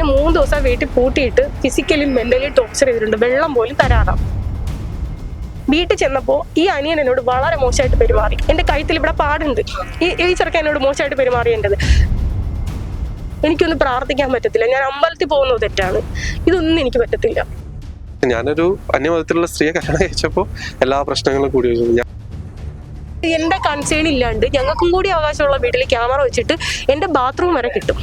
എന്നെ മൂന്ന് ദിവസം വീട്ടിൽ പൂട്ടിയിട്ട് ഫിസിക്കലി മെന്റലി ടോർച്ചർ ചെയ്തിട്ടുണ്ട്. വെള്ളം പോലും തരാതാം. വീട്ടിൽ ചെന്നപ്പോൾ ഈ അനിയൻ എന്നോട് വളരെ മോശമായിട്ട് പെരുമാറി. എന്റെ കഴുത്തിൽ ഇവിടെ പാടുണ്ട്. ഈ ഈ ചെറുക്കൻ എന്നോട് മോശമായിട്ട് പെരുമാറിയേണ്ടത്. എനിക്കൊന്നും പ്രാർത്ഥിക്കാൻ പറ്റത്തില്ല. ഞാൻ അമ്പലത്തിൽ പോകുന്നത് തെറ്റാണ്. ഇതൊന്നും എനിക്ക് പറ്റത്തില്ല. ഞാനൊരു അന്യമതത്തിലുള്ള സ്ത്രീയെ കല്യാണം കഴിച്ചപ്പോൾ എല്ലാ പ്രശ്നങ്ങളും കൂടി എന്റെ കൺസേൺ ഇല്ലാണ്ട് ഞങ്ങൾക്കും കൂടി അവകാശമുള്ള വീട്ടിൽ ക്യാമറ വെച്ചിട്ട് എന്റെ ബാത്റൂം വരെ കിട്ടും.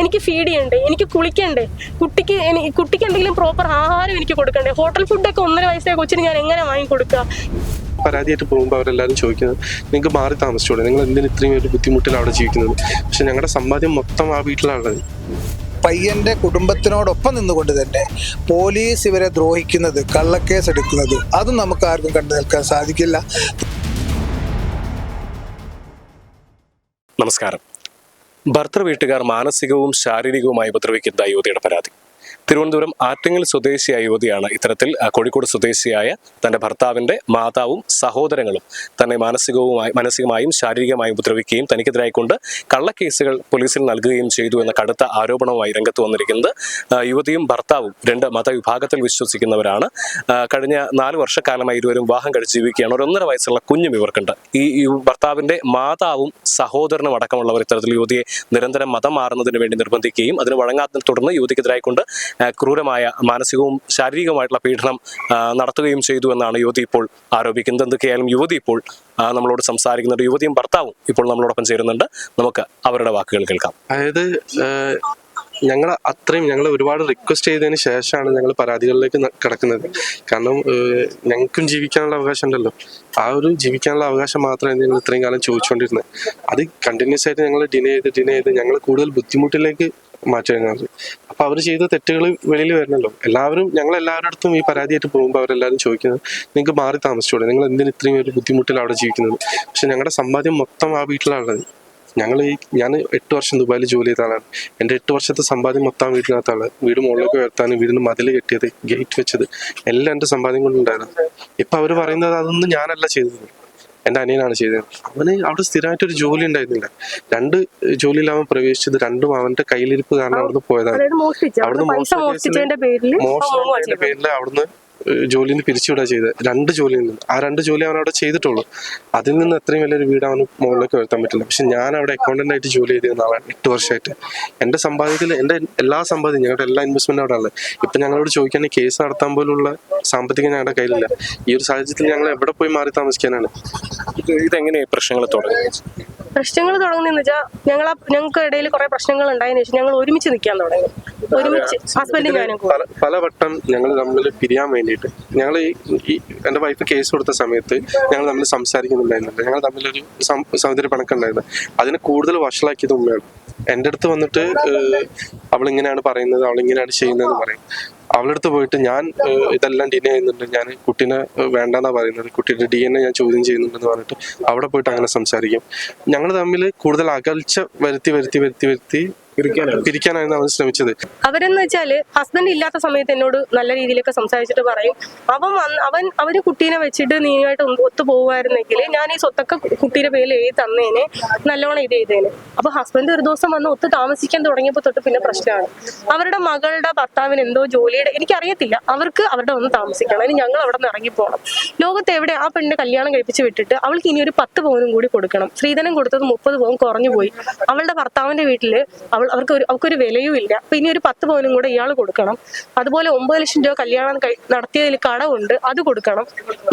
എനിക്ക് ഫീഡ് ചെയ്യണ്ടേ? എനിക്ക് കുളിക്കണ്ടേ? കുട്ടിക്ക് എനിക്ക് കുട്ടിക്ക് എന്തെങ്കിലും പ്രോപ്പർ ആഹാരം എനിക്ക് കൊടുക്കണ്ടേ? ഹോട്ടൽ ഫുഡൊക്കെ ഒന്നര വയസ്സായ കൊച്ചിന് ഞാൻ എങ്ങനെ വാങ്ങി കൊടുക്ക? പരാതിയായിട്ട് പോകുമ്പോൾ അവരെല്ലാവരും ചോദിക്കുന്നത് നിങ്ങൾക്ക് മാറി താമസിച്ചോളൂ നിങ്ങൾ എന്തിന് ഇത്രയും ഒരു ബുദ്ധിമുട്ടിൽ അവിടെ ജീവിക്കുന്നത്? പക്ഷെ ഞങ്ങളുടെ സമ്പാദ്യം മൊത്തം ആ വീട്ടിലാണ് പയ്യന്റെ കുടുംബത്തിനോടൊപ്പം നിന്നുകൊണ്ട് തന്നെ പോലീസ് ഇവരെ ദ്രോഹിക്കുന്നത് കള്ളക്കേസ് എടുക്കുന്നത് അതും നമുക്ക് ആർക്കും കണ്ടു നിൽക്കാൻ സാധിക്കില്ല. നമസ്കാരം. ഭർത്തൃ വീട്ടുകാർ മാനസികവും ശാരീരികവുമായി ഉപദ്രവിക്കുന്ന യുവതിയുടെ പരാതി. തിരുവനന്തപുരം ആറ്റിങ്ങൽ സ്വദേശിയായ യുവതിയാണ് ഇത്തരത്തിൽ കോഴിക്കോട് സ്വദേശിയായ തന്റെ ഭർത്താവിന്റെ മാതാവും സഹോദരങ്ങളും തന്നെ മാനസികവുമായി മാനസികമായും ശാരീരികമായും ഉപദ്രവിക്കുകയും തനിക്കെതിരായിക്കൊണ്ട് കള്ളക്കേസുകൾ പോലീസിൽ നൽകുകയും ചെയ്തു എന്ന കടുത്ത ആരോപണവുമായി രംഗത്ത് വന്നിരിക്കുന്നത് യുവതിയും ഭർത്താവും രണ്ട് മതവിഭാഗത്തിൽ വിശ്വസിക്കുന്നവരാണ്. കഴിഞ്ഞ നാല് വർഷക്കാലമായി ഇരുവരും വിവാഹം കഴിച്ച് ജീവിക്കുകയാണ്. ഒരു ഒന്നര വയസ്സുള്ള കുഞ്ഞും ഇവർക്കുണ്ട്. ഈ ഭർത്താവിന്റെ മാതാവും സഹോദരനും അടക്കമുള്ളവർ ഇത്തരത്തിൽ യുവതിയെ നിരന്തരം മതം മാറുന്നതിന് വേണ്ടി നിർബന്ധിക്കുകയും അതിന് വഴങ്ങാത്തതിനെ തുടർന്ന് യുവതിക്കെതിരായിക്കൊണ്ട് ക്രൂരമായ മാനസികവും ശാരീരികവുമായിട്ടുള്ള പീഡനം നടത്തുകയും ചെയ്തു എന്നാണ് യുവതി ഇപ്പോൾ ആരോപിക്കുന്നത്. എന്തൊക്കെയായാലും യുവതി ഇപ്പോൾ നമ്മളോട് സംസാരിക്കുന്നുണ്ട്. യുവതിയും ഭർത്താവും ഇപ്പോൾ നമ്മളോടൊപ്പം ചേരുന്നുണ്ട്. നമുക്ക് അവരുടെ വാക്കുകൾ കേൾക്കാം. അതായത് ഞങ്ങൾ അത്രയും ഞങ്ങൾ ഒരുപാട് റിക്വസ്റ്റ് ചെയ്തതിന് ശേഷമാണ് ഞങ്ങൾ പരാതികളിലേക്ക് കിടക്കുന്നത്. കാരണം ഞങ്ങൾക്കും ജീവിക്കാനുള്ള അവകാശം ഉണ്ടല്ലോ. ആ ഒരു ജീവിക്കാനുള്ള അവകാശം മാത്രമേ ഞങ്ങൾ ഇത്രയും കാലം ചോദിച്ചുകൊണ്ടിരുന്നത്. അത് കണ്ടിന്യൂസ് ആയിട്ട് ഞങ്ങൾ ഡിനേ ചെയ്ത് ഡിനേ ചെയ്ത് ഞങ്ങൾ കൂടുതൽ ബുദ്ധിമുട്ടിലേക്ക് മാറ്റുകയാണ് അപ്പൊ അവർ ചെയ്ത തെറ്റുകൾ വെളിയിൽ വരണല്ലോ എല്ലാവരും ഞങ്ങൾ എല്ലാവരുടെ അടുത്തും ഈ പരാതിയായിട്ട് പോകുമ്പോൾ അവരെല്ലാവരും ചോദിക്കുന്നത് നിങ്ങൾക്ക് മാറി താമസിച്ചോളൂ നിങ്ങൾ എന്തിന് ഇത്രയും ഒരു ബുദ്ധിമുട്ടിൽ അവിടെ ജീവിക്കുന്നത്? പക്ഷെ ഞങ്ങളുടെ സമ്പാദ്യം മൊത്തം ആ വീട്ടിലാണുള്ളത് ഞങ്ങൾ ഈ ഞാൻ എട്ട് വർഷം ദുബായിൽ ജോലി ചെയ്ത ആളാണ്. എന്റെ എട്ട് വർഷത്തെ സമ്പാദ്യം മൊത്തം വീട്ടിനകത്താണ്. വീട് മുകളിലേക്ക് ഉയർത്താനും വീടിന് മതിൽ കെട്ടിയത് ഗേറ്റ് വെച്ചത് എല്ലാം എന്റെ സമ്പാദ്യം കൊണ്ടുണ്ടായിരുന്നു. ഇപ്പൊ അവർ പറയുന്നത് അതൊന്നും ഞാനല്ല ചെയ്തത്. എന്റെ അനിയനാണ് ചെയ്തത്. അവന് അവിടെ സ്ഥിരമായിട്ട് ഒരു ജോലി ഉണ്ടായിരുന്നില്ല. രണ്ട് ജോലിയിൽ അവൻ പ്രവേശിച്ചത് രണ്ടും അവന്റെ കയ്യിലിരിപ്പ് കാരണം അവിടുന്ന് പോയതാണ്. അവിടുന്ന് മോഷണത്തിന്റെ പേരിൽ അവിടുന്ന് ജോലിയിൽ നിന്ന് പിരിച്ചുവിടുക ചെയ്തത്. രണ്ട് ജോലിയിൽ നിന്ന്. ആ രണ്ട് ജോലി അവൻ അവിടെ ചെയ്തിട്ടുള്ളൂ. അതിൽ നിന്ന് അത്രയും വലിയൊരു വീട് അവന് മുകളിലേക്ക് ഉയർത്താൻ പറ്റില്ല. പക്ഷെ ഞാൻ അവിടെ അക്കൗണ്ടന്റ് ആയിട്ട് ജോലി ചെയ്തിരുന്ന ആളാണ് എട്ട് വർഷമായിട്ട്. എന്റെ സമ്പാദ്യത്തിൽ എന്റെ എല്ലാ സമ്പാദ്യം ഞങ്ങളുടെ എല്ലാ ഇൻവെസ്റ്റ്മെന്റ് അവിടെ ഉള്ളത് ഇപ്പൊ ഞങ്ങളോട് ചോദിക്കാൻ കേസ് നടത്താൻ പോലുള്ള സാമ്പത്തികം ഞങ്ങളുടെ കയ്യിലില്ല. ഈ ഒരു സാഹചര്യത്തിൽ ഞങ്ങൾ എവിടെ പോയി മാറി താമസിക്കാനാണ്? ഇത് എങ്ങനെയാണ് പ്രശ്നങ്ങൾ തുടങ്ങി പ്രശ്നങ്ങൾ തുടങ്ങുന്നതെന്ന് വെച്ചാൽ ഞങ്ങൾ ഞങ്ങൾക്ക് ഇടയിൽ കുറെ പ്രശ്നങ്ങൾ ഉണ്ടായതിനു ശേഷം ഞങ്ങൾ ഒരുമിച്ച് നിൽക്കാൻ തുടങ്ങി. ഒരുമിച്ച് ഹസ്ബൻഡും ഞാനും കൂടെ പല പലവട്ടം ഞങ്ങൾ തമ്മിൽ പിരിയാൻ വേണ്ടിയിട്ട് ഞങ്ങൾ ഈ എന്റെ എന്റെ വൈഫ് കേസ് കൊടുത്ത സമയത്ത് ഞങ്ങൾ തമ്മിൽ സംസാരിക്കുന്നുണ്ടായിരുന്നില്ല. ഞങ്ങൾ തമ്മിൽ ഒരു സൗന്ദര്യ പണക്കുണ്ടായിരുന്നു അതിനെ കൂടുതൽ വഷളാക്കിയത് ഉമ്മയാണ്. എന്റെ അടുത്ത് വന്നിട്ട് അവളിങ്ങനെയാണ് പറയുന്നത് അവളിങ്ങനെയാണ് ചെയ്യുന്നതെന്ന് പറയും. അവളുടെ അടുത്ത് പോയിട്ട് ഞാൻ ഇതെല്ലാം ഡിനേ ചെയ്യുന്നുണ്ട്. ഞാൻ കുട്ടീനെ വേണ്ടെന്നാ പറയുന്നത്. കുട്ടിയുടെ ഡി എൻ എ ഞാൻ ചോദ്യം ചെയ്യുന്നുണ്ടെന്ന് പറഞ്ഞിട്ട് അവിടെ പോയിട്ട് അങ്ങനെ സംസാരിക്കും. ഞങ്ങൾ തമ്മിൽ കൂടുതൽ അകൽച്ച വരുത്തി വരുത്തി വരുത്തി വരുത്തി പിരിക്കാനായിരുന്നു അവൻ ശ്രമിച്ചത്. അവരെന്ന് വെച്ചാൽ ഹസ്ബൻഡ് ഇല്ലാത്ത സമയത്ത് എന്നോട് നല്ല രീതിയിലൊക്കെ സംസാരിച്ചിട്ട് പറയും. അവൻ അവൻ അവർ കുട്ടീനെ വെച്ചിട്ട് നീയായിട്ട് ഒന്ന് ഒത്തു പോകുമായിരുന്നെങ്കിൽ ഞാൻ ഈ സ്വത്തൊക്കെ കുട്ടീന്റെ പേരിൽ എഴുതി തന്നേനെ നല്ലോണം ഇത് ചെയ്തേനെ. അപ്പൊ ഹസ്ബൻഡ് ഒരു ദിവസം വന്ന് ഒത്ത് താമസിക്കാൻ തുടങ്ങിയപ്പോ തൊട്ട് പിന്നെ പ്രശ്നമാണ് അവരുടെ മകളുടെ ഭർത്താവിന് എന്തോ ജോലിയുടെ എനിക്കറിയത്തില്ല. അവർക്ക് അവരുടെ ഒന്ന് താമസിക്കണം. അതിന് ഞങ്ങൾ അവിടെ നിന്ന് ഇറങ്ങിപ്പോണം ലോകത്ത് എവിടെ ആ പെണ്ണിനെ കല്യാണം കഴിപ്പിച്ച് വിട്ടിട്ട് അവൾക്ക് ഇനി ഒരു പത്ത് പവനും കൂടി കൊടുക്കണം. സ്ത്രീധനം കൊടുത്തത് മുപ്പത് പവൻ കുറഞ്ഞു പോയി. അവളുടെ ഭർത്താവിന്റെ വീട്ടിൽ അവൾ അവർക്ക് ഒരു അവർക്കൊരു വിലയും ഇല്ല. അപ്പൊ ഇനി ഒരു പത്ത് പവനും കൂടെ ഇയാൾ കൊടുക്കണം. അതുപോലെ ഒമ്പത് ലക്ഷം രൂപ കല്യാണം നടത്തിയതിൽ കടമുണ്ട് അത് കൊടുക്കണം.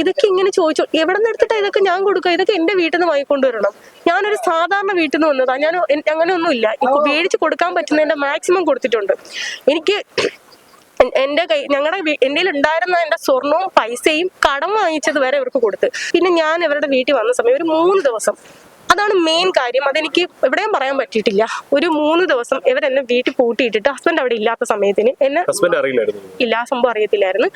ഇതൊക്കെ ഇങ്ങനെ ചോദിച്ചു എവിടെ നിന്ന് എടുത്തിട്ടാ ഇതൊക്കെ ഞാൻ കൊടുക്കുക? ഇതൊക്കെ എന്റെ വീട്ടിൽ നിന്ന് വാങ്ങിക്കൊണ്ടുവരണം ഞാനൊരു സാധാരണ വീട്ടിൽ നിന്ന് വന്നതാ. ഞാൻ അങ്ങനെയൊന്നും അങ്ങനെയൊന്നുമില്ല ഇപ്പൊ മേടിച്ച് കൊടുക്കാൻ പറ്റുന്നതിന്റെ മാക്സിമം കൊടുത്തിട്ടുണ്ട്. എനിക്ക് എന്റെ കൈ ഞങ്ങളുടെ എന്റെ ഉണ്ടായിരുന്ന എന്റെ സ്വർണവും പൈസയും കടം വാങ്ങിച്ചത് വരെ ഇവർക്ക് കൊടുത്ത്. പിന്നെ ഞാൻ ഇവരുടെ വീട്ടിൽ വന്ന സമയം ഒരു മൂന്ന് ദിവസം അതാണ് മെയിൻ കാര്യം. അതെനിക്ക് എവിടെയും പറയാൻ പറ്റിയിട്ടില്ല. ഒരു മൂന്ന് ദിവസം ഇവരെന്നെ വീട്ടിൽ പൂട്ടിയിട്ടിട്ട് ഹസ്ബൻഡ് അവിടെ ഇല്ലാത്ത സമയത്തിന് എന്നെ ഹസ്ബൻഡ് അറിയില്ലായിരുന്നു. ഇല്ല സംഭവം അറിയത്തില്ലായിരുന്നു.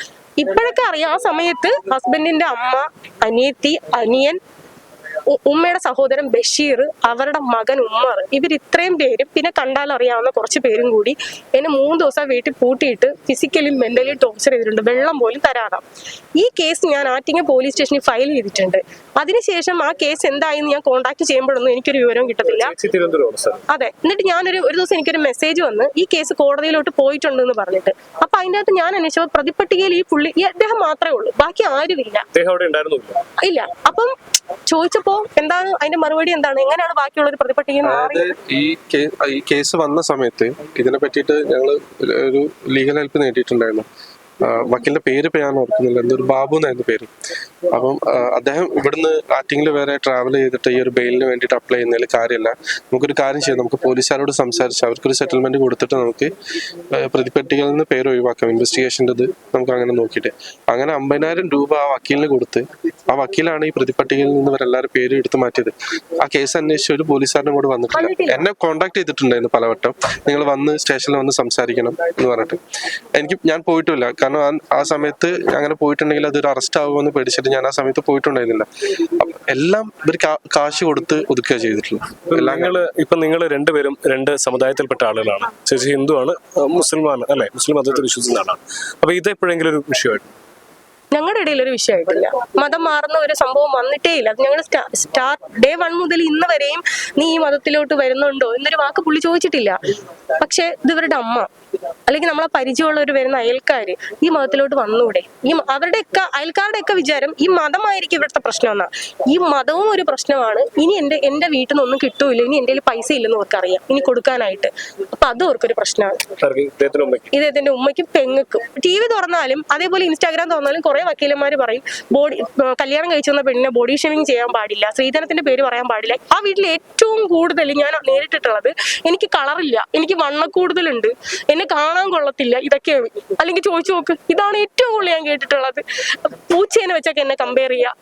ഇപ്പോഴൊക്കെ അറിയാം. ആ സമയത്ത് ഹസ്ബൻഡിന്റെ അമ്മ അനിയത്തി അനിയൻ ഉമ്മയുടെ സഹോദരൻ ബഷീർ അവരുടെ മകൻ ഉമ്മർ ഇവർ ഇത്രയും പേരും പിന്നെ കണ്ടാലറിയാവുന്ന കുറച്ച് പേരും കൂടി എന്നെ മൂന്ന് ദിവസം വീട്ടിൽ പൂട്ടിയിട്ട് ഫിസിക്കലി മെന്റലി ടോർച്ചർ ചെയ്തിട്ടുണ്ട്. വെള്ളം പോലും തരാതാം. ഈ കേസ് ഞാൻ ആറ്റിങ്ങ പോലീസ് സ്റ്റേഷനിൽ ഫയൽ ചെയ്തിട്ടുണ്ട്. അതിനുശേഷം ആ കേസ് എന്തായെന്ന് ഞാൻ കോൺടാക്ട് ചെയ്യുമ്പോഴൊന്നും എനിക്കൊരു വിവരം കിട്ടത്തില്ല. അതെ. എന്നിട്ട് ഞാനൊരു ഒരു ദിവസം എനിക്കൊരു മെസ്സേജ് വന്ന് ഈ കേസ് കോടതിയിലോട്ട് പോയിട്ടുണ്ട് എന്ന് പറഞ്ഞിട്ട്. അപ്പൊ അതിന്റെ അകത്ത് ഞാൻ അന്വേഷിച്ചപ്പോൾ പ്രതിപ്പട്ടികയിൽ ഈ പുള്ളി അദ്ദേഹം മാത്രമേ ഉള്ളൂ. ബാക്കി ആരുമില്ല. ഇല്ല. അപ്പം ചോദിച്ചപ്പോ എന്താണ് അതിന്റെ മറുപടി എന്താണ്? എങ്ങനെയാണ് ബാക്കിയുള്ള ഒരു ഈ ഈ കേസ് വന്ന സമയത്ത് ഇതിനെ പറ്റിയിട്ട് ഞങ്ങൾ ഒരു ലീഗൽ ഹെൽപ്പ് നേടിയിട്ടുണ്ടായിരുന്നു. വക്കീലിന്റെ പേര് ഇപ്പൊ ഞാൻ ഓർക്കുന്നില്ല. എന്തൊരു ബാബു എന്നായിരുന്നു പേര്. അപ്പം അദ്ദേഹം ഇവിടുന്ന് ആറ്റിങ്ങിൽ വേറെ ട്രാവൽ ചെയ്തിട്ട് ഈ ഒരു ബെയിലിന് വേണ്ടിയിട്ട് അപ്ലൈ ചെയ്യുന്നതിൽ കാര്യമല്ല നമുക്കൊരു കാര്യം ചെയ്യാം. നമുക്ക് പോലീസുകാരോട് സംസാരിച്ച് അവർക്കൊരു സെറ്റിൽമെന്റ് കൊടുത്തിട്ട് നമുക്ക് പ്രതിപ്പട്ടികളിൽ നിന്ന് പേര് ഒഴിവാക്കാം. ഇൻവെസ്റ്റിഗേഷന്റെ ഇത് നമുക്ക് അങ്ങനെ നോക്കിയിട്ട്. അങ്ങനെ അമ്പതിനായിരം രൂപ ആ വക്കീലിന് കൊടുത്ത് ആ വക്കീലാണ് ഈ പ്രതിപട്ടികയിൽ നിന്ന് ഇവരെല്ലാവരും പേര് എടുത്ത് മാറ്റിയത്. ആ കേസ് അന്വേഷിച്ച് ഒരു പോലീസുകാരനും കൂടെ വന്നിട്ടില്ല. എന്നെ കോൺടാക്ട് ചെയ്തിട്ടുണ്ടായിരുന്നു പലവട്ടം. നിങ്ങൾ വന്ന് സ്റ്റേഷനിൽ വന്ന് സംസാരിക്കണം എന്ന് പറഞ്ഞിട്ട്. എനിക്ക് ഞാൻ പോയിട്ടില്ല. കാരണം ആ- സമയത്ത് അങ്ങനെ പോയിട്ടുണ്ടെങ്കിൽ അതൊരു അറസ്റ്റ് ആകുമെന്ന് പേടിച്ചിട്ട് ഞാൻ ആ സമയത്ത് പോയിട്ടുണ്ടായിരുന്നില്ല. എല്ലാം ഇവർ കാശ് കൊടുത്ത് ഒതുക്കുക ചെയ്തിട്ടുള്ളത്. എല്ലാം ഇപ്പൊ നിങ്ങൾ രണ്ടുപേരും രണ്ട് സമുദായത്തിൽപ്പെട്ട ആളുകളാണ്. ചേച്ചി ഹിന്ദുവാണ് ആണ് മുസ്ലിമാണ് അല്ലെ? മുസ്ലിം മതത്തിൽ വിശ്വസിക്കുന്ന ആളാണ്. അപ്പൊ ഇത് എപ്പോഴെങ്കിലും ഒരു വിഷയമായിട്ട്? ഞങ്ങളുടെ ഇടയിൽ ഒരു വിഷയമായിട്ടില്ല. മതം മാറുന്ന ഒരു സംഭവം വന്നിട്ടേ ഇല്ല. അത് ഞങ്ങൾ സ്റ്റാർട്ട് ഡേ വൺ മുതൽ ഇന്ന് വരെയും നീ ഈ മതത്തിലോട്ട് വരുന്നുണ്ടോ എന്നൊരു വാക്ക് പുള്ളി ചോദിച്ചിട്ടില്ല. പക്ഷെ ഇത് ഇവരുടെ അമ്മ. അല്ലെങ്കിൽ നമ്മളെ പരിചയമുള്ളവർ വരുന്ന അയൽക്കാർ ഈ മതത്തിലോട്ട് വന്നൂടെ? ഈ അവരുടെയൊക്കെ അയൽക്കാരുടെയൊക്കെ വിചാരം ഈ മതമായിരിക്കും ഇവിടുത്തെ പ്രശ്നം എന്നാ. ഈ മതവും ഒരു പ്രശ്നമാണ്. ഇനി എന്റെ എന്റെ വീട്ടിൽ നിന്നൊന്നും കിട്ടൂല ഇനി എന്റെ പൈസ ഇല്ലെന്ന് അവർക്കറിയാം ഇനി കൊടുക്കാനായിട്ട്. അപ്പൊ അതും അവർക്കൊരു പ്രശ്നമാണ്. ഇദ്ദേഹത്തിന്റെ ഉമ്മയ്ക്കും? പെങ്ങക്കും. ടി വി തുറന്നാലും അതേപോലെ ഇൻസ്റ്റാഗ്രാം തുറന്നാലും കുറെ വക്കീലന്മാർ പറയും ബോഡി കല്യാണം കഴിച്ചു വന്ന പെണ്ണിനെ ബോഡി ഷേവിങ് ചെയ്യാൻ പാടില്ല. സ്ത്രീധനത്തിന്റെ പേര് പറയാൻ പാടില്ല. ആ വീട്ടിൽ ഏറ്റവും കൂടുതൽ ഞാൻ നേരിട്ടിട്ടുള്ളത് എനിക്ക് കളറില്ല. എനിക്ക് വണ്ണ കൂടുതലുണ്ട്. എന്നെ കാണാൻ കൊള്ളത്തില്ല. ഇതൊക്കെ അല്ലെങ്കിൽ ചോദിച്ചു നോക്ക്. ഇതാണ് ഏറ്റവും കൂടുതൽ ഞാൻ കേട്ടിട്ടുള്ളത്. പൂച്ചേനെ വെച്ചൊക്കെ എന്നെ കമ്പയർ ചെയ്യുക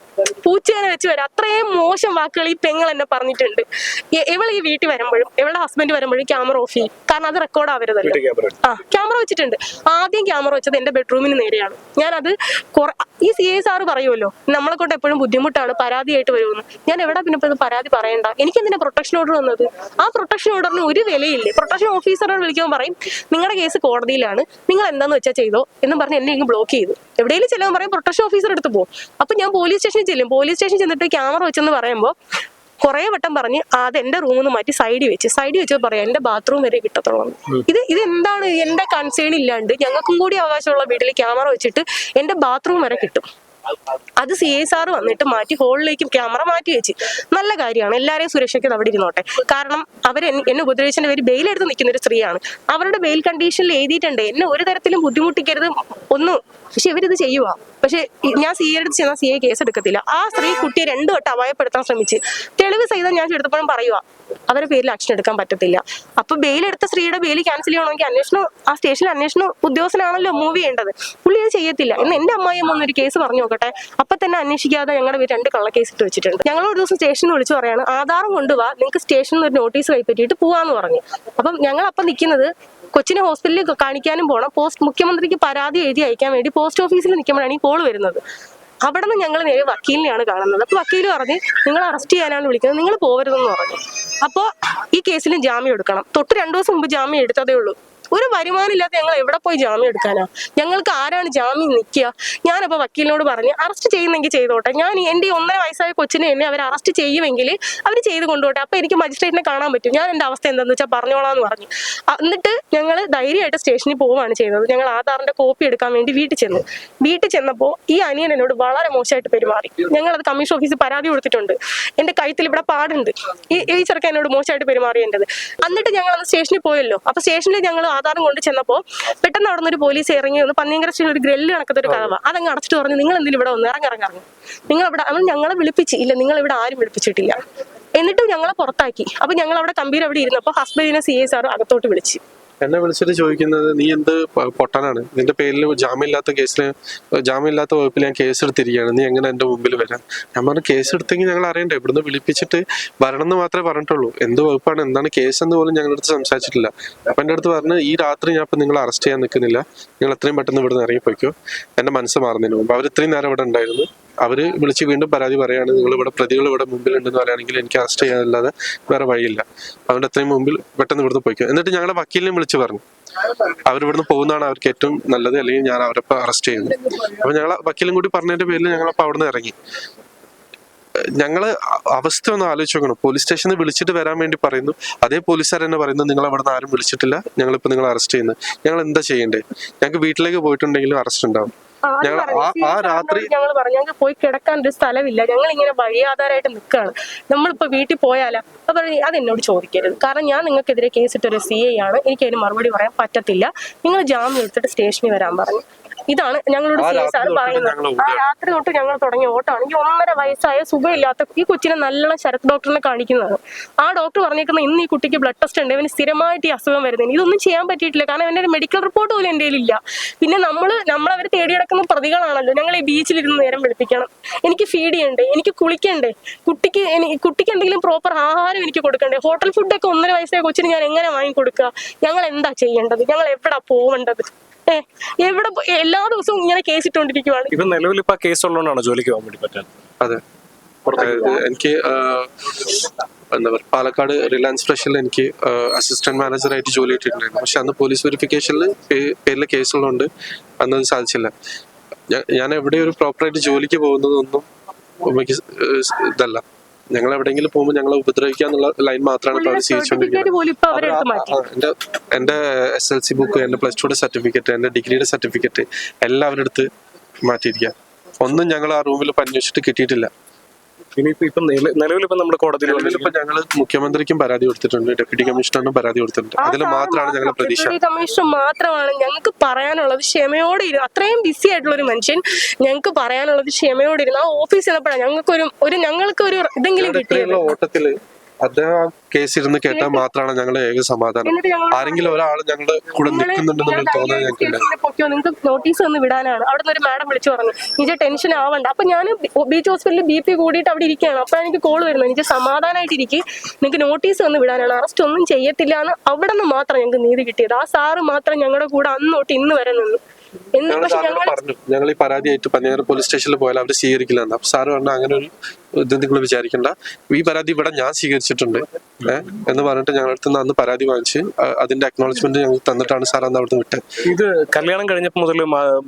പൂച്ചേനെ വെച്ച് വരാം. അത്രയും മോശം വാക്കുകൾ ഈ പെങ്ങൾ എന്നെ പറഞ്ഞിട്ടുണ്ട്. എ- ഇവൾ ഈ വീട്ടിൽ വരുമ്പോഴും ഇവളുടെ ഹസ്ബൻഡ് വരുമ്പോഴും ക്യാമറ ഓഫ് ചെയ്യും. കാരണം അത് റെക്കോർഡ് ആവരുതല്ലോ. ക്യാമറ ആ ക്യാമറ വെച്ചിട്ടുണ്ട്. ആദ്യം ക്യാമറ വെച്ചത് എന്റെ ബെഡ്റൂമിന് നേരെയാണ്. ഞാൻ അത് ഈ സി ഐ സാറ് പറയുമല്ലോ നമ്മളെ കൊണ്ട് എപ്പോഴും ബുദ്ധിമുട്ടാണ്. പരാതിയായിട്ട് വരുമെന്ന്. ഞാൻ എവിടെ പിന്നെ ഇപ്പൊ പരാതി പറയണ്ട? എനിക്ക് എന്തിനാ പ്രൊട്ടക്ഷൻ ഓർഡർ വന്നത്? ആ പ്രൊട്ടക്ഷൻ ഓർഡറിന് ഒരു വിലയില്ലേ? പ്രൊട്ടക്ഷൻ ഓഫീസറോട് വിളിക്കുമ്പോൾ പറയും നിങ്ങളുടെ കേസ് കോടതിയിലാണ്. നിങ്ങൾ എന്താന്ന് വെച്ചാൽ ചെയ്തോ എന്ന് പറഞ്ഞ് എന്നെ ബ്ലോക്ക് ചെയ്തു. എവിടെയെങ്കിലും ചെല്ലാൻ പറയും പ്രൊട്ടക്ഷൻ ഓഫീസർ എടുത്ത് പോകും അപ്പൊ ഞാൻ പോലീസ് സ്റ്റേഷനിൽ ചെല്ലും. പോലീസ് സ്റ്റേഷനിൽ ചെന്നിട്ട് ക്യാമറ വെച്ചെന്ന് പറയുമ്പോൾ കുറെ വട്ടം പറഞ്ഞ് അത് എന്റെ റൂമിൽ നിന്ന് മാറ്റി സൈഡിൽ വെച്ച്. സൈഡിൽ വെച്ച് പറയാം എന്റെ ബാത്റൂം വരെ കിട്ടത്തുള്ളൂ. ഇത് ഇത് എന്താണ് എന്റെ കൺസേൺ ഇല്ലാണ്ട് ഞങ്ങൾക്കും കൂടി അവകാശമുള്ള വീട്ടിൽ ക്യാമറ വെച്ചിട്ട് എന്റെ ബാത്റൂം വരെ കിട്ടും. അത് സി എസ് ആർ വന്നിട്ട് മാറ്റി ഹോളിലേക്കും ക്യാമറ മാറ്റി വെച്ച്. നല്ല കാര്യമാണ്. എല്ലാവരെയും സുരക്ഷയ്ക്ക് അവിടെ ഇരുന്നോട്ടെ. കാരണം അവർ എന്നെ ഉപദ്രവിച്ചതിന്റെ പേര് ബെയിൽ എടുത്ത് നിൽക്കുന്ന ഒരു സ്ത്രീയാണ്. അവരുടെ ബെയിൽ കണ്ടീഷനിൽ എഴുതിയിട്ടുണ്ട്. എന്നെ ഒരു തരത്തിലും ബുദ്ധിമുട്ടിക്കരുത്. ഒന്നും പക്ഷെ ഇവരിത് ചെയ്യുക പക്ഷെ ഞാൻ സി എടുത്ത് ചെന്നാൽ സി കേസ് എടുക്കത്തില്ല. ആ സ്ത്രീ കുട്ടിയെ രണ്ടു വട്ടം അപായപ്പെടുത്താൻ ശ്രമിച്ച്. തെളിവ് സഹിതം ഞാൻ എടുത്തപ്പോഴും പറയുക അവരുടെ പേരിൽ ആക്ഷൻ എടുക്കാൻ പറ്റത്തില്ല. അപ്പൊ ബെയിൽ എടുത്ത സ്ത്രീയുടെ ബെയിൽ ക്യാൻസൽ ചെയ്യണമെങ്കിൽ അന്വേഷണം ആ സ്റ്റേഷനിൽ അന്വേഷണ ഉദ്യോഗസ്ഥനാണല്ലോ മൂവ് ചെയ്യേണ്ടത്. പുള്ളി അത് ചെയ്യത്തില്ല. എന്ന് എന്റെ അമ്മായിയമ്മ ഒന്നൊരു കേസ് പറഞ്ഞു നോക്കട്ടെ. അപ്പൊ തന്നെ അന്വേഷിക്കാതെ ഞങ്ങളുടെ പേര് രണ്ട് കള്ള കേസ് ഇട്ട് വെച്ചിട്ടുണ്ട്. ഞങ്ങൾ ഒരു ദിവസം സ്റ്റേഷനിൽ വിളിച്ചു പറയാണ് ആധാരം കൊണ്ടുപോവാ നിങ്ങൾക്ക് സ്റ്റേഷനിൽ ഒരു നോട്ടീസ് കൈപ്പറ്റിയിട്ട് പോവാന്ന് പറഞ്ഞു. അപ്പം ഞങ്ങൾ അപ്പം നിൽക്കുന്നത് കൊച്ചിനെ ഹോസ്പിറ്റലിൽ കാണിക്കാനും പോകണം പോസ്റ്റ് മുഖ്യമന്ത്രിക്ക് പരാതി എഴുതി അയക്കാൻ വേണ്ടി പോസ്റ്റ് ഓഫീസിൽ നിൽക്കുമ്പോഴാണ് ഈ കോൾ വരുന്നത്. അവിടെ നിന്ന് ഞങ്ങൾ നേരെ വക്കീലിനെയാണ് കാണുന്നത്. അപ്പൊ വക്കീൽ പറഞ്ഞ് നിങ്ങൾ അറസ്റ്റ് ചെയ്യാനാണ് വിളിക്കുന്നത്. നിങ്ങൾ പോകരുതെന്ന് പറഞ്ഞു. അപ്പോൾ ഈ കേസിൽ ജാമ്യം എടുക്കണം. തൊട്ട് രണ്ടു ദിവസം മുമ്പ് ജാമ്യം എടുത്തതേ ഉള്ളൂ. ഒരു വരുമാനം ഇല്ലാത്ത ഞങ്ങൾ എവിടെ പോയി ജാമ്യം എടുക്കാനാ? ഞങ്ങൾക്ക് ആരാണ് ജാമ്യം നിൽക്കുക ഞാനപ്പോൾ വക്കീലിനോട് പറഞ്ഞ് അറസ്റ്റ് ചെയ്യുന്നെങ്കിൽ ചെയ്തോട്ടെ. ഞാൻ എന്റെ ഒന്നര വയസ്സായ കൊച്ചിനെ എന്നെ അവർ അറസ്റ്റ് ചെയ്യുമെങ്കിൽ അവർ ചെയ്ത് കൊണ്ടുപോട്ടെ. അപ്പോൾ എനിക്ക് മജിസ്ട്രേറ്റിനെ കാണാൻ പറ്റും. ഞാൻ എന്റെ അവസ്ഥ എന്താണെന്ന് വെച്ചാൽ പറഞ്ഞോളാം എന്ന് പറഞ്ഞു എന്നിട്ട് ഞങ്ങൾ ധൈര്യമായിട്ട് സ്റ്റേഷനിൽ പോവുകയാണ് ചെയ്തത്. ഞങ്ങൾ ആധാറിന്റെ കോപ്പി എടുക്കാൻ വേണ്ടി വീട്ടിൽ ചെന്നു. വീട്ടിൽ ചെന്നപ്പോൾ ഈ അനിയൻ എന്നോട് വളരെ മോശമായിട്ട് പെരുമാറി. ഞങ്ങൾ അത് കമ്മീഷൻ ഓഫീസിൽ പരാതി കൊടുത്തിട്ടുണ്ട്. എന്റെ കഴുത്തിൽ ഇവിടെ പാടുണ്ട്. ഈ ഈ ചെറുക്കൻ എന്നോട് മോശമായിട്ട് പെരുമാറിയേണ്ടത്. എന്നിട്ട് ഞങ്ങൾ അന്ന് സ്റ്റേഷനിൽ പോയല്ലോ. അപ്പോൾ സ്റ്റേഷനിൽ ഞങ്ങൾ ആധാരം കൊണ്ട് ചെന്നപ്പോൾ പെട്ടെന്ന് അവിടെ നിന്ന് ഒരു പോലീസ് ഇറങ്ങി വന്ന് പന്നിയങ്കര സ്റ്റേഷൻ ഒരു ഗ്രില്ല് കണക്കത്തെ ഒരു കഥവ അതങ്ങ് അടച്ചിട്ട് പറഞ്ഞു നിങ്ങൾ എന്തിനും ഇവിടെ വന്ന്? ഇറങ്ങി നിങ്ങൾ ഇവിടെ അവൻ ഞങ്ങളെ വിളിപ്പിച്ച് ഇല്ല നിങ്ങൾ ഇവിടെ ആരും വിളിപ്പിച്ചിട്ടില്ല. എന്നിട്ടും ഞങ്ങളെ പുറത്താക്കി. അപ്പൊ ഞങ്ങൾ അവിടെ കമ്പീർ അവിടെ ഇരുന്നപ്പോൾ ഹസ്ബൻഡിനെ സി എ സാർ അകത്തോട്ട് വിളിച്ച്. എന്നെ വിളിച്ചിട്ട് ചോദിക്കുന്നത് നീ എന്ത് പൊട്ടനാണ്? നിന്റെ പേരിൽ ജാമ്യമില്ലാത്ത കേസിൽ ജാമ്യമില്ലാത്ത വകുപ്പിൽ ഞാൻ കേസ് എടുത്തിരിക്കുകയാണ് നീ എങ്ങനെ എന്റെ മുമ്പിൽ വരാൻ ഞാൻ പറഞ്ഞു കേസ് എടുത്തെങ്കിൽ ഞങ്ങൾ അറിയണ്ടേ? ഇവിടുന്ന് വിളിപ്പിച്ചിട്ട് വരണം എന്ന് മാത്രമേ പറഞ്ഞിട്ടുള്ളൂ. എന്ത് വകുപ്പാണ്? എന്താണ് കേസ് എന്ന് പോലും ഞങ്ങളുടെ അടുത്ത് സംസാരിച്ചിട്ടില്ല. അപ്പൊ എന്റെ അടുത്ത് പറഞ്ഞ് ഈ രാത്രി ഞാൻ ഇപ്പൊ നിങ്ങളെ അറസ്റ്റ് ചെയ്യാൻ നിൽക്കുന്നില്ല. നിങ്ങൾ എത്രയും പെട്ടെന്ന് ഇവിടുന്ന് ഇറങ്ങിപ്പോയിക്കോ. എന്റെ മനസ്സ് മാറുന്നതിന് മുമ്പ്. അവർ ഇത്രയും നേരം ഇവിടെ ഉണ്ടായിരുന്നു. അവർ വിളിച്ച് വീണ്ടും പരാതി പറയാണ് നിങ്ങൾ ഇവിടെ പ്രതികൾ ഇവിടെ മുമ്പിലുണ്ടെന്ന് പറയുകയാണെങ്കിൽ എനിക്ക് അറസ്റ്റ് ചെയ്യാനല്ലാതെ വേറെ വഴിയില്ല. അതുകൊണ്ട് എത്രയും മുമ്പിൽ പെട്ടെന്ന് ഇവിടുന്ന് പോയിക്കും. എന്നിട്ട് ഞങ്ങളുടെ വക്കീലിനെ വിളിച്ച് പറഞ്ഞു. അവർ ഇവിടുന്ന് പോകുന്നതാണ് അവർക്ക് ഏറ്റവും നല്ലത് അല്ലെങ്കിൽ ഞാൻ അവരപ്പം അറസ്റ്റ് ചെയ്യുന്നു. അപ്പൊ ഞങ്ങൾ വക്കീലും കൂടി പറഞ്ഞതിന്റെ പേരിൽ ഞങ്ങളപ്പോൾ അവിടുന്ന് ഇറങ്ങി. ഞങ്ങൾ അവസ്ഥ ഒന്ന് ആലോചിച്ച് നോക്കണം. പോലീസ് സ്റ്റേഷനിൽ വിളിച്ചിട്ട് വരാൻ വേണ്ടി പറയുന്നു. അതേ പോലീസുകാർ തന്നെ പറയുന്നു നിങ്ങൾ അവിടെ നിന്ന് ആരും വിളിച്ചിട്ടില്ല. ഞങ്ങളിപ്പോ നിങ്ങൾ അറസ്റ്റ് ചെയ്യുന്നു. ഞങ്ങൾ എന്താ ചെയ്യണ്ടേ ഞങ്ങൾക്ക് വീട്ടിലേക്ക് പോയിട്ടുണ്ടെങ്കിലും അറസ്റ്റ് ഉണ്ടാവും. ഞങ്ങൾ ആ- രാത്രി ഞങ്ങൾ പറഞ്ഞു ഞങ്ങൾക്ക് പോയി കിടക്കാൻ ഒരു സ്ഥലമില്ല. ഞങ്ങൾ ഇങ്ങനെ വഴിയാധാരമായിട്ട് നിൽക്കുകയാണ്. നമ്മളിപ്പോ വീട്ടിൽ പോയാലോ. അപ്പൊ പറഞ്ഞു അത് എന്നോട് ചോദിക്കരുത്. കാരണം ഞാൻ നിങ്ങൾക്കെതിരെ കേസിട്ടൊരു സി ഐ ആണ്. എനിക്ക് അതിന് മറുപടി പറയാൻ പറ്റത്തില്ല. നിങ്ങൾ ജാമ്യം എടുത്തിട്ട് സ്റ്റേഷനിൽ വരാൻ പറഞ്ഞു. ഇതാണ് ഞങ്ങളോട് സി എസ് സാർ പറയുന്നത്. ആ രാത്രി തൊട്ട് ഞങ്ങൾ തുടങ്ങിയ ഓട്ടമാണ്. ഈ ഒന്നര വയസ്സായ സുഖമില്ലാത്ത ഈ കൊച്ചിനെ നല്ലോണം ശരത് ഡോക്ടറിനെ കാണിക്കുന്നതാണ് ആ ഡോക്ടർ പറഞ്ഞേക്കുന്ന ഇന്ന് ഈ കുട്ടിക്ക് ബ്ലഡ് ടെസ്റ്റ് ഉണ്ട്. ഇവന് സ്ഥിരമായിട്ട് ഈ അസുഖം വരുന്നതിന് ഇതൊന്നും ചെയ്യാൻ പറ്റിയിട്ടില്ല. കാരണം അവന്റെ ഒരു മെഡിക്കൽ റിപ്പോർട്ട് പോലും എന്റെ ഇല്ല പിന്നെ നമ്മൾ നമ്മളവർ തേടിയെടുക്കുന്ന പ്രതികളാണല്ലോ. ഞങ്ങൾ ഈ ബീച്ചിലിരുന്ന് നേരം വെളുപ്പിക്കണം. എനിക്ക് ഫീഡ് ചെയ്യണ്ടേ? എനിക്ക് കുളിക്കണ്ടേ? കുട്ടിക്ക് കുട്ടിക്ക് എന്തെങ്കിലും പ്രോപ്പർ ആഹാരം എനിക്ക് കൊടുക്കണ്ടേ? ഹോട്ടൽ ഫുഡൊക്കെ ഒന്നര വയസ്സായ കൊച്ചിന് ഞാൻ എങ്ങനെ വാങ്ങി കൊടുക്കുക ഞങ്ങൾ എന്താ ചെയ്യേണ്ടത്? ഞങ്ങൾ എവിടെ പോവേണ്ടത്? എവിടെ എല്ലാ ദിവസവും ഇങ്ങനെ കേസ് ഇട്ടുകൊണ്ടിരിക്കുവാണ്. ഇപ്പൊ നിലവിൽ ഇപ്പൊ കേസ് ഉള്ളതുകൊണ്ടാണ് ജോലിക്ക് പോകാൻ വേണ്ടി പറ്റാൻ അതെ. എനിക്ക് എന്താ പറയുക പാലക്കാട് റിലയൻസ് ഫ്രഷിൽ എനിക്ക് അസിസ്റ്റന്റ് മാനേജർ ആയിട്ട് ജോലി കിട്ടിയിട്ടുണ്ടായിരുന്നു. പക്ഷെ അന്ന് പോലീസ് വെരിഫിക്കേഷനിൽ പേരിലെ കേസുള്ളതുകൊണ്ട് അന്നത് സാധിച്ചില്ല. ഞാൻ- ഞാൻ എവിടെ ഒരു പ്രോപ്പറായിട്ട് ജോലിക്ക് പോകുന്നതൊന്നും ഉമ്മയ്ക്ക് ഇതല്ല. ഞങ്ങൾ എവിടെയെങ്കിലും പോകുമ്പോൾ ഞങ്ങളെ ഉപദ്രവിക്കുക എന്നുള്ള ലൈൻ മാത്രമാണ് ഇപ്പോൾ അവർ സ്വീകരിച്ചുകൊണ്ടിരിക്കുന്നത് ഇപ്പൊ എന്റെ എന്റെ എസ് എൽ സി ബുക്ക് എന്റെ പ്ലസ് ടുയുടെ സർട്ടിഫിക്കറ്റ് എന്റെ ഡിഗ്രിയുടെ സർട്ടിഫിക്കറ്റ് എല്ലാവരുടെ അടുത്ത് മാറ്റിയിരിക്കുക ഒന്നും ഞങ്ങൾ ആ റൂമിൽ അന്വേഷിച്ചിട്ട് കിട്ടിയിട്ടില്ല. ഇനിയിപ്പോ ഇപ്പൊ നിലവിൽ ഇപ്പൊ നമ്മുടെ കോടതിയിൽ നിലവിലിപ്പോ ഞങ്ങൾ മുഖ്യമന്ത്രിക്കും പരാതി കൊടുത്തിട്ടുണ്ട് ഡെപ്യൂട്ടി കമ്മീഷണറിനും പരാതി കൊടുത്തിട്ടുണ്ട്. അതിൽ മാത്രമാണ് ഞങ്ങൾ പ്രതീക്ഷ. ഡെപ്യൂട്ടി കമ്മീഷണർ മാത്രമാണ് ഞങ്ങൾക്ക് പറയാനുള്ളത് ക്ഷമയോടെ ഇരുന്നു അത്രയും ബിസി ആയിട്ടുള്ള ഒരു മനുഷ്യൻ ഞങ്ങൾക്ക് പറയാനുള്ളത് ക്ഷമയോടെ ഇരുന്നു ആ ഓഫീസിൽ ചെന്നപ്പോഴാണ് ഞങ്ങൾക്ക് ഒരു ഒരു ഞങ്ങൾക്ക് ഒരു ഇതെങ്കിലും കിട്ടിയത്. ഓട്ടത്തിൽ അദ്ദേഹം കേസ് ഇരുന്ന് കേട്ടാൽ മാത്രമാണ് ഞങ്ങളുടെ ഏക സമാധാനം. ആരെങ്കിലും ഒരാൾ ഞങ്ങളുടെ കൂടെ നിൽക്കുന്നുണ്ടെന്നുള്ള തോന്നുന്നത് ഞങ്ങൾക്ക് പൊക്കിയോ? നിങ്ങൾക്ക് നോട്ടീസ് ഒന്ന് വിടാനാണ്. അവിടെ നിന്ന് ഒരു മാഡം വിളിച്ചു പറഞ്ഞു നിജ ടെൻഷൻ ആവണ്ട. അപ്പൊ ഞാൻ ബീച്ച് ഹോസ്പിറ്റലിൽ ബി പി കൂടിയിട്ട് അവിടെ ഇരിക്കുകയാണ്. അപ്പൊ എനിക്ക് കോൾ വരുന്നത് എനിക്ക് സമാധാനമായിട്ട് ഇരിക്കും. നിങ്ങൾക്ക് നോട്ടീസ് ഒന്ന് വിടാനാണ്. അറസ്റ്റ് ഒന്നും ചെയ്യത്തില്ല എന്ന് അവിടെ നിന്ന് മാത്രം ഞങ്ങൾക്ക് നീതി കിട്ടിയത്. ആ സാറ് മാത്രം ഞങ്ങളുടെ കൂടെ അന്ന് തൊട്ട് ഇന്ന് വരെ നിന്നു. ഞങ്ങൾ പറഞ്ഞു. ഞങ്ങൾ ഈ പരാതിയായിട്ട് പന്നിയാറ് പോലീസ് സ്റ്റേഷനിൽ പോയാൽ അവർ സ്വീകരിക്കില്ല സാറ് പറഞ്ഞു അങ്ങനെ ഒരു ഇത് നിങ്ങൾ വിചാരിക്കണ്ട. ഈ പരാതി ഇവിടെ ഞാൻ സ്വീകരിച്ചിട്ടുണ്ട്. ഏഹ് എന്ന് പറഞ്ഞിട്ട് ഞങ്ങളുടെ അടുത്ത് നിന്ന് അന്ന് പരാതി വാങ്ങിച്ച് അതിന്റെ അക്നോളജ്മെന്റ് ഞങ്ങൾ തന്നിട്ടാണ് സാർ അന്ന് അവിടുന്ന് വിട്ടത്. ഇത് കല്യാണം കഴിഞ്ഞപ്പോൾ മുതൽ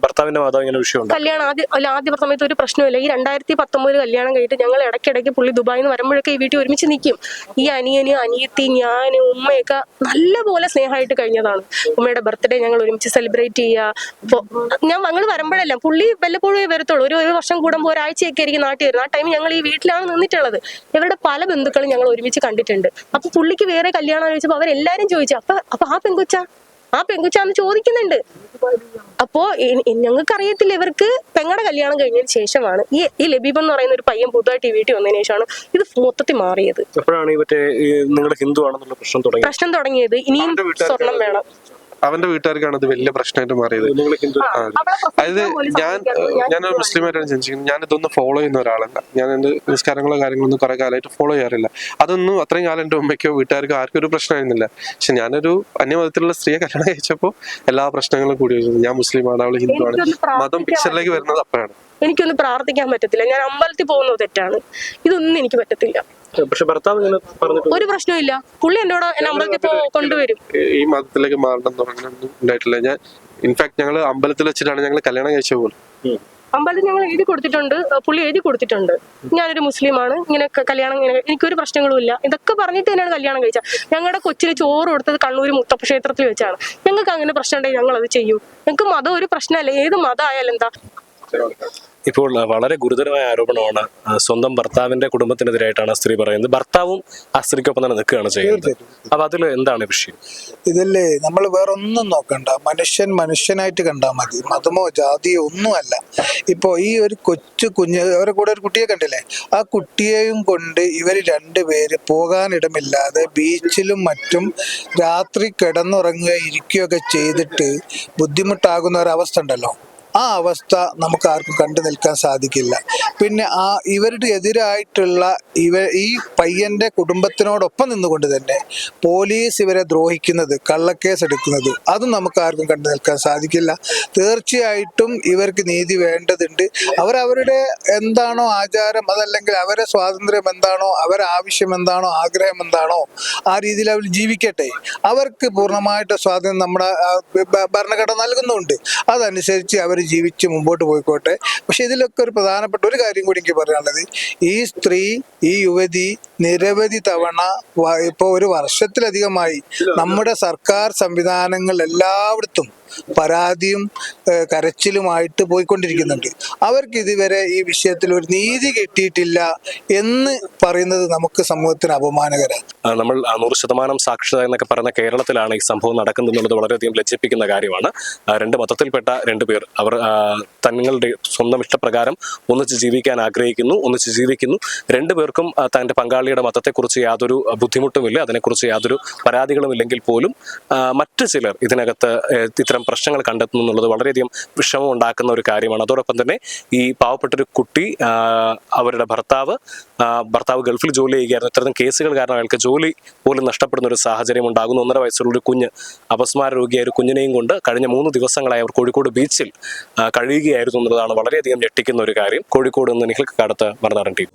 ഭർത്താവിന്റെ മാതാവ് ഇങ്ങനെ വിഷയമുണ്ട് കല്യാണം ആദ്യം അല്ല ആദ്യ സമയത്ത് ഒരു പ്രശ്നമില്ല ഈ രണ്ടായിരത്തി പത്തൊമ്പതിൽ കല്യാണം കഴിഞ്ഞിട്ട് ഞങ്ങൾ ഇടയ്ക്കിടയ്ക്ക് പുള്ളി ദുബായിൽ നിന്ന് വരുമ്പോഴൊക്കെ ഈ വീട്ടിൽ ഒരുമിച്ച് നിൽക്കും ഈ അനിയന് അനിയത്തി ഞാൻ ഉമ്മയൊക്കെ നല്ലപോലെ സ്നേഹമായിട്ട് കഴിഞ്ഞതാണ്. ഉമ്മയുടെ ബർത്ത്ഡേ ഞങ്ങൾ ഒരുമിച്ച് സെലിബ്രേറ്റ് ചെയ്യുക. അപ്പോൾ ഞാൻ ഞങ്ങൾ വരുമ്പോഴല്ല പുള്ളി വല്ലപ്പോഴേ വരത്തുള്ളൂ. ഒരു ഒരു വർഷം കൂടുമ്പോൾ ഒരാഴ്ചയൊക്കെ ആയിരിക്കും നാട്ടിൽ വരുന്നത്. ആ ടൈം ഞങ്ങൾ ഈ വീട്ടിലാണ് നിന്നിട്ടുള്ളത്. ഇവരുടെ പല ബന്ധുക്കളും ഞങ്ങൾ ഒരുമിച്ച് കണ്ടിട്ടുണ്ട്. അപ്പൊ പുള്ളിക്ക് വേറെ കല്യാണം ചോദിച്ചപ്പോ അവരെല്ലാരും ചോദിച്ചു അപ്പൊ അപ്പൊ ആ പെങ്കുച്ച? ആ പെങ്കുച്ചാന്ന് ചോദിക്കുന്നുണ്ട്. അപ്പോ ഞങ്ങൾക്ക് അറിയത്തില്ല ഇവർക്ക് പെങ്ങളുടെ കല്യാണം കഴിഞ്ഞതിന് ശേഷമാണ്. ഈ ഈ ലബീബ് എന്ന് പറയുന്ന ഒരു പയ്യൻ പുതുതായിട്ട് ഈ വീട്ടിൽ വന്നതിന് ശേഷമാണ് ഇത് മൊത്തത്തിൽ മാറിയത്. എപ്പോഴാണ് പ്രശ്നം തുടങ്ങി പ്രശ്നം തുടങ്ങിയത്. ഇനിയും സ്വർണം വേണം. അവന്റെ വീട്ടുകാർക്കാണ് അത് വലിയ പ്രശ്നമായിട്ട് മാറിയത്. ഹിന്ദു അതായത് ഞാൻ ഞാൻ മുസ്ലിമായിട്ടാണ് ജനിച്ചിരിക്കുന്നത്. ഞാൻ ഇതൊന്നും ഫോളോ ചെയ്യുന്ന ഒരാളല്ല. ഞാൻ എന്റെ നിസ്കാരങ്ങളോ കാര്യങ്ങളൊന്നും കുറെ കാലമായിട്ട് ഫോളോ ചെയ്യാറില്ല. അതൊന്നും അത്രയും കാലം എന്റെ ഉമ്മയ്ക്കോ വീട്ടുകാർക്കോ ആർക്കും ഒരു പ്രശ്നമായിരുന്നില്ല പക്ഷെ ഞാനൊരു അന്യമതത്തിലുള്ള സ്ത്രീയെ കല്യാണം കഴിച്ചപ്പോൾ എല്ലാ പ്രശ്നങ്ങളും കൂടി വരുന്നു ഞാൻ മുസ്ലിമാണ് അവൾ ഹിന്ദുവാണ്. ആണ് മതം പിക്ചറിലേക്ക് വരുന്നത് അപ്പോഴാണ്. എനിക്കൊന്നും പ്രാർത്ഥിക്കാൻ പറ്റത്തില്ല. ഞാൻ അമ്പലത്തിൽ പോകുന്നത് തെറ്റാണ്. ഇതൊന്നും എനിക്ക് പറ്റത്തില്ല. പക്ഷെ ഭർത്താവ് ഇങ്ങനെ പറഞ്ഞിട്ട് ഒരു പ്രശ്നമില്ല പുള്ളി എന്നോട് എന്നെ അമ്പലത്തിൽ പോ കൊണ്ടുവരും. ഈ- മതത്തിലേക്ക് മാറണം ഉണ്ടായിട്ടില്ല. ഞാൻ ഇൻഫാക്ട് ഞങ്ങൾ അമ്പലത്തിൽ വെച്ചിട്ടാണ് ഞങ്ങൾ കല്യാണം കഴിച്ച പോലും. അമ്പലത്തിൽ ഞങ്ങൾ എഴുതി കൊടുത്തിട്ടുണ്ട്. പുള്ളി എഴുതി കൊടുത്തിട്ടുണ്ട്. ഞാനൊരു മുസ്ലിമാണ്. ഇങ്ങനെ കല്യാണം ഇങ്ങനെ എനിക്കൊരു പ്രശ്നങ്ങളും ഇല്ല. ഇതൊക്കെ പറഞ്ഞിട്ട് തന്നെയാണ് കല്യാണം കഴിച്ചത്. ഞങ്ങളുടെ കൊച്ചിന് ചോറ് കൊടുത്തത് കണ്ണൂർ മുത്തപ്പ ക്ഷേത്രത്തിൽ വെച്ചാണ്. ഞങ്ങൾക്ക് അങ്ങനെ പ്രശ്നം ഉണ്ടെങ്കിൽ ഞങ്ങൾ അത് ചെയ്യൂ. ഞങ്ങൾക്ക് മതം ഒരു പ്രശ്നമല്ല. ഏത് മതം ആയാലും എന്താ ഇപ്പോൾ വളരെ ഗുരുതരമായ ആരോപണമാണ് സ്വന്തം ഭർത്താവിന്റെ കുടുംബത്തിനെതിരായിട്ടാണ് ആ സ്ത്രീ പറയുന്നത്. ഭർത്താവും ആ സ്ത്രീക്കൊപ്പം തന്നെ നിൽക്കുകയാണ് ചെയ്യുന്നത്. അപ്പൊ അതിൽ എന്താണ് വിഷയം? ഇതല്ലേ നമ്മൾ വേറെ ഒന്നും നോക്കണ്ട. മനുഷ്യൻ മനുഷ്യനായിട്ട് കണ്ടാൽ മതി. മതമോ ജാതിയോ ഒന്നുമല്ല. ഇപ്പോ ഈ ഒരു കൊച്ചു കുഞ്ഞ് അവരുടെ കൂടെ ഒരു കുട്ടിയെ കണ്ടില്ലേ? ആ കുട്ടിയെയും കൊണ്ട് ഇവർ രണ്ടുപേര് പോകാനിടമില്ലാതെ ബീച്ചിലും മറ്റും രാത്രി കിടന്നുറങ്ങുക ഇരിക്കുകയൊക്കെ ചെയ്തിട്ട് ബുദ്ധിമുട്ടാകുന്ന ഒരവസ്ഥ ഉണ്ടല്ലോ. ആ അവസ്ഥ നമുക്ക് ആർക്കും കണ്ടു നിൽക്കാൻ സാധിക്കില്ല. പിന്നെ ആ ഇവരുടെ എതിരായിട്ടുള്ള ഇവ ഈ പയ്യന്റെ കുടുംബത്തിനോടൊപ്പം നിന്നുകൊണ്ട് തന്നെ പോലീസ് ഇവരെ ദ്രോഹിക്കുന്നത് കള്ളക്കേസ് എടുക്കുന്നത് അതും നമുക്ക് ആർക്കും കണ്ടു നിൽക്കാൻ സാധിക്കില്ല. തീർച്ചയായിട്ടും ഇവർക്ക് നീതി വേണ്ടതുണ്ട്. അവരവരുടെ എന്താണോ ആചാരം അതല്ലെങ്കിൽ അവരെ സ്വാതന്ത്ര്യം എന്താണോ അവരെ ആവശ്യം എന്താണോ ആഗ്രഹം എന്താണോ ആ രീതിയിൽ അവർ ജീവിക്കട്ടെ. അവർക്ക് പൂർണമായിട്ട് സ്വാതന്ത്ര്യം നമ്മുടെ ഭരണഘടന നൽകുന്നുണ്ട്. അതനുസരിച്ച് അവർ ജീവിച്ച് മുമ്പോട്ട് പോയിക്കോട്ടെ. പക്ഷെ ഇതിലൊക്കെ ഒരു പ്രധാനപ്പെട്ട ഒരു കാര്യം കൂടി എനിക്ക് പറയാനുള്ളത്. ഈ സ്ത്രീ ഈ യുവതി നിരവധി തവണ ഇപ്പൊ ഒരു വർഷത്തിലധികമായി നമ്മുടെ സർക്കാർ സംവിധാനങ്ങൾ എല്ലായിടത്തും പരാതിയും കരച്ചിലുമായിട്ട് പോയിക്കൊണ്ടിരിക്കുന്നുണ്ട്. അവർക്ക് ഇതുവരെ ഈ വിഷയത്തിൽ ഒരു നീതി കിട്ടിയിട്ടില്ല എന്ന് പറയുന്നത് നമുക്ക് സമൂഹത്തിന് അപമാനകരമാണ്. നമ്മൾ നൂറ് ശതമാനം സാക്ഷരത എന്നൊക്കെ പറയുന്ന കേരളത്തിലാണ് ഈ സംഭവം നടക്കുന്നത് എന്നുള്ളത് വളരെയധികം ലജ്ജിപ്പിക്കുന്ന കാര്യമാണ്. രണ്ട് മതത്തിൽപ്പെട്ട രണ്ട് പേർ അവർ തങ്ങളുടെ സ്വന്തം ഇഷ്ടപ്രകാരം ഒന്നിച്ച് ജീവിക്കാൻ ആഗ്രഹിക്കുന്നു ഒന്നിച്ച് ജീവിക്കുന്നു. രണ്ടു പേർക്കും തന്റെ പങ്കാളിയുടെ മതത്തെക്കുറിച്ച് യാതൊരു ബുദ്ധിമുട്ടുമില്ല അതിനെക്കുറിച്ച് യാതൊരു പരാതികളും ഇല്ലെങ്കിൽ പോലും മറ്റു ചിലർ ഇതിനകത്ത് ഇത്തരം പ്രശ്നങ്ങൾ കണ്ടെത്തുന്നു എന്നുള്ളത് വളരെയധികം വിഷമം ഉണ്ടാക്കുന്ന ഒരു കാര്യമാണ്. അതോടൊപ്പം തന്നെ ഈ പാവപ്പെട്ടൊരു കുട്ടി അവരുടെ ഭർത്താവ് ഭർത്താവ് ഗൾഫിൽ ജോലി ചെയ്യുകയായിരുന്നു. ഇത്തരം കേസുകൾ കാരണം അയാൾക്ക് ജോലി പോലും നഷ്ടപ്പെടുന്ന ഒരു സാഹചര്യം ഉണ്ടാകുന്നു. ഒന്നര വയസ്സുള്ള ഒരു കുഞ്ഞ് അപസ്മാര രോഗിയായ ഒരു കുഞ്ഞിനെയും കൊണ്ട് കഴിഞ്ഞ മൂന്ന് ദിവസങ്ങളായി അവർ കോഴിക്കോട് ബീച്ചിൽ കഴിയുകയായിരുന്നു എന്നുള്ളതാണ് വളരെയധികം ഞെട്ടിക്കുന്ന ഒരു കാര്യം. കോഴിക്കോട് നിന്ന് നിഹൽക്ക് കടത്ത് മറുനാടൻ ടീം